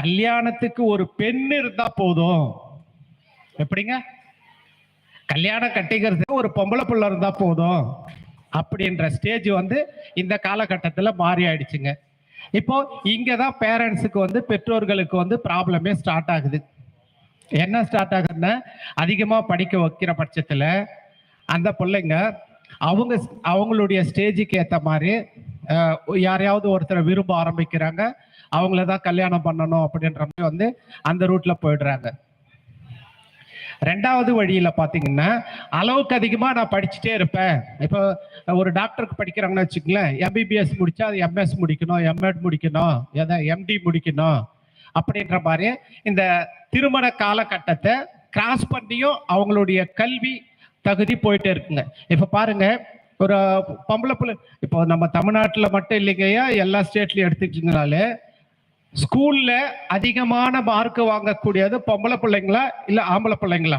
கல்யாணத்துக்கு ஒரு பெண் இருந்தா போதும். எப்படிங்க? கல்யாணம் கட்டிக்கிறதுக்கு ஒரு பொம்பளை புள்ள இருந்தா போதும். அப்படின்ற ஸ்டேஜ் வந்து இந்த காலகட்டத்தில் மாறி ஆயிடுச்சுங்க. இப்போ இங்கே தான் பேரண்ட்ஸுக்கு வந்து பெற்றோர்களுக்கு வந்து ப்ராப்ளமே ஸ்டார்ட் ஆகுது. என்ன ஸ்டார்ட் ஆகுதுன்னா அதிகமாக படிக்க வைக்கிற பட்சத்தில் அந்த பிள்ளைங்க அவங்க அவங்களுடைய ஸ்டேஜுக்கு ஏற்ற மாதிரி யாரையாவது ஒருத்தரை விரும்ப ஆரம்பிக்கிறாங்க அவங்கள தான் கல்யாணம் பண்ணணும் அப்படின்ற மாதிரி வந்து அந்த ரூட்ல போயிடுறாங்க. ரெண்டாவது வழியில பாத்தீங்கன்னா அளவுக்கு அதிகமா நான் படிச்சுட்டே இருப்பேன். இப்போ ஒரு டாக்டருக்கு படிக்கிறாங்கன்னு வச்சுக்கங்களேன் எம்பிபிஎஸ் முடிச்சா அது எம்எஸ் முடிக்கணும் எம்எட் முடிக்கணும் எதை எம்டி முடிக்கணும் அப்படின்ற மாதிரி இந்த திருமண காலகட்டத்தை கிராஸ் பண்ணியும் அவங்களுடைய கல்வி தகுதி போயிட்டே இருக்குங்க. இப்ப பாருங்க ஒரு பொம்பளை பிள்ளை இப்போ நம்ம தமிழ்நாட்டில் மட்டும் இல்லைங்கய்யா எல்லா ஸ்டேட்லையும் எடுத்துக்கிட்டீங்கனாலே ஸ்கூல்ல அதிகமான மார்க் வாங்கக்கூடியது பொம்பளை பிள்ளைங்களா இல்லை ஆம்பளை பிள்ளைங்களா?